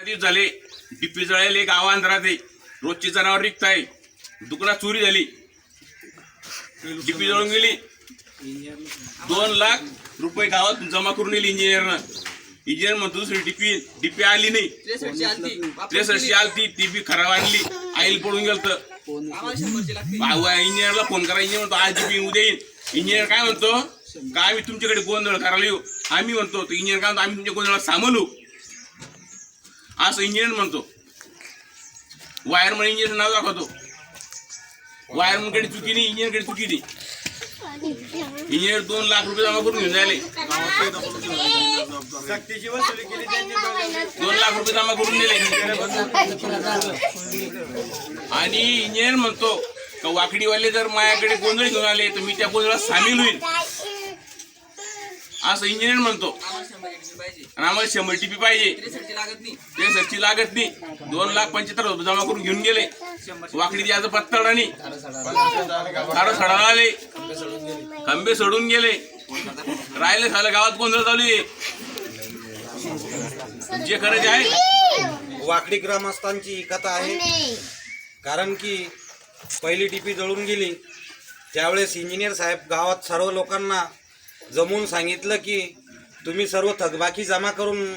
दिवस झाले? डिप्पी जळाले अंधारात आहे. रोजची जनावर रिक्त आहे दुकानात चोरी झाली. डिप्पी जळून गेली. दोन लाख रुपये गावात जमा करून येईल इंजिनियरनं. इंजिनियर म्हणतो दुसरी डिपी डिपी आली नाही. त्रेसष्टची आलती. ती बी खराब आणली. आईल पडून गेलत. इंजिनियरला फोन करा. इंजिनियर म्हणतो आज डिपी उद्या येईल इंजिनियर काय म्हणतो का आम्ही तुमच्याकडे गोंधळ करायला येऊ. आम्ही म्हणतो इंजिनियर काय म्हणतो आम्ही तुमच्या गोंधळात सामलू असं इंजिनियर म्हणतो. वायरमन इंजिनियर नाव दाखवतो. वायरमनकडे चुकी नाही इंजिनियरकडे चुकी नाही इंजिनियर दोन लाख रुपये जमा करून घेऊन जायले त्यांनी दोन लाख रुपये जमा करून दिले. आणि इंजिनियर म्हणतो का वाकडीवाले जर माझ्याकडे गोंधळ घेऊन आले तर मी त्या गोंधळात सामील होईल. असं इंजिनियर म्हणतो. आम्हाला शंभर आणि आम्हाला शंभर टीपी पाहिजे. त्रेसष्टची लागत नाही. ते सरची लागत नाही दोन लाख पंच्याहत्तर रुपये जमा करून घेऊन गेले. वाकडी द्यायचं पत्तड आणि झाडं सडाला आले. खंबे सोडून गेले. राहिले झालं गावात गोंधळ चालू आहे. जे खरं आहे. वाकडी ग्रामस्थांची कथा आहे. कारण की पहिली टीपी जळून गेली. त्यावेळेस इंजिनियर साहेब गावात सर्व लोकांना जमवून सांगितलं की तुम्ही सर्व थकबाकी जमा करून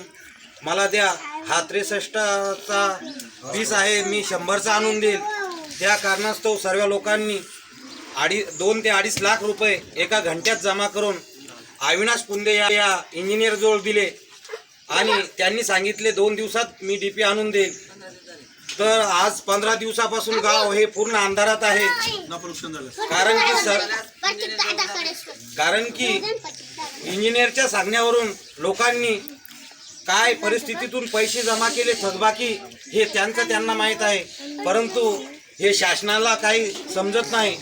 मला द्या. हा त्रेसष्टचा वीस आहे मी शंभरचा आणून देईल. त्या कारणास्तव सर्व लोकांनी अडी दोन ते अडीच लाख रुपये एका घंट्यात जमा करून अविनाश पुंदे या या इंजिनियर दिले. आणि त्यांनी सांगितले दोन दिवसात मी डी पी आणून देईल. तर आज पंधरा दिवसापासून गाव हे पूर्ण अंधारात आहे. कारण की सर कारण की इंजिनियरच्या सांगण्यावरून लोकांनी काय परिस्थितीतून पैसे जमा केले थकबाकी हे त्यांचं त्यांना माहीत आहे. परंतु हे शासनाला काही समजत नाही.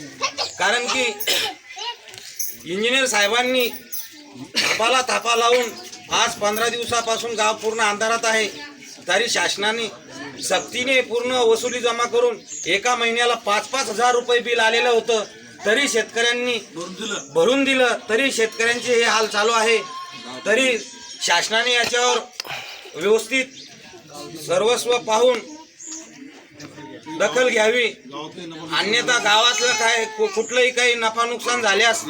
कारण की इंजिनियर साहेबांनी थापाला थापा लावून आज पंधरा दिवसापासून गाव पूर्ण अंधारात आहे. तरी शासनाने सक्तीने पूर्ण वसुली जमा करून एका महिन्याला पाच पाच हजार रुपये बिल आलेलं होतं. तरी शेतकऱ्यांनी भरून दिलं तरी शेतकऱ्यांचे हे हाल चालू आहे. तरी शासनाने याच्यावर व्यवस्थित सर्वस्व पाहून दखल घ्यावी. अन्यथा गावातलं काय कु- कुठलंही काही नफा नुकसान झाल्यास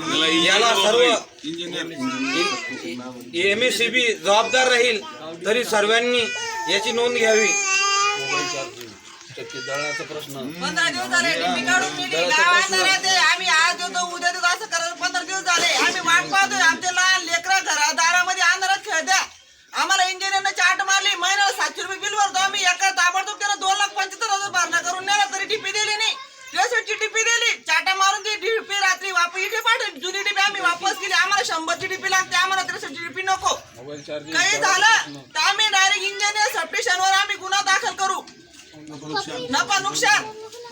याला सर्व एम एस सी बी जबाबदार राहील तरी सर्वांनी याची नोंद घ्यावी. पंधरा दिवस झाले टिपी काढून आम्ही आज देतो उद्या देतो असं करत पंधरा दिवस झाले. आम्ही वाट पाहतोय आमचे लहान लेकरं घरा दारामध्ये अंधारात खेळत्या. आम्हाला इंजिनियरने चाट मारली महिन्याला सातशे रुपये बिल भरतो. आम्ही एका ताबडतोब त्यानं दोन लाख पंच्याहत्तर हजार भरणा करून नेला तरी टिपी दिली नाही. त्रेसष्टची टिपी दिली. चाटा मारून ती टिपी रात्री वापस इथे पाठवली जुनी टिपी आम्ही वापस केली. आम्हाला शंभरची टिपी लागते आम्हाला त्रेसष्टची टिपी नको. काही झालं तर आम्ही डायरेक्ट इंजिनियर सबस्टेशनवर नफा नुकसान.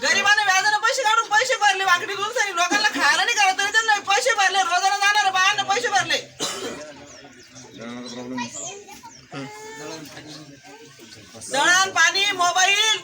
गरिबाने व्याजाने पैसे काढून पैसे भरले वाकडी घेऊन सांगितलं लोकांना खायला नाही करत तरी त्यांना पैसे भरले रोजाला जाणार बायांना पैसे भरले. दळण पाणी मोबाईल.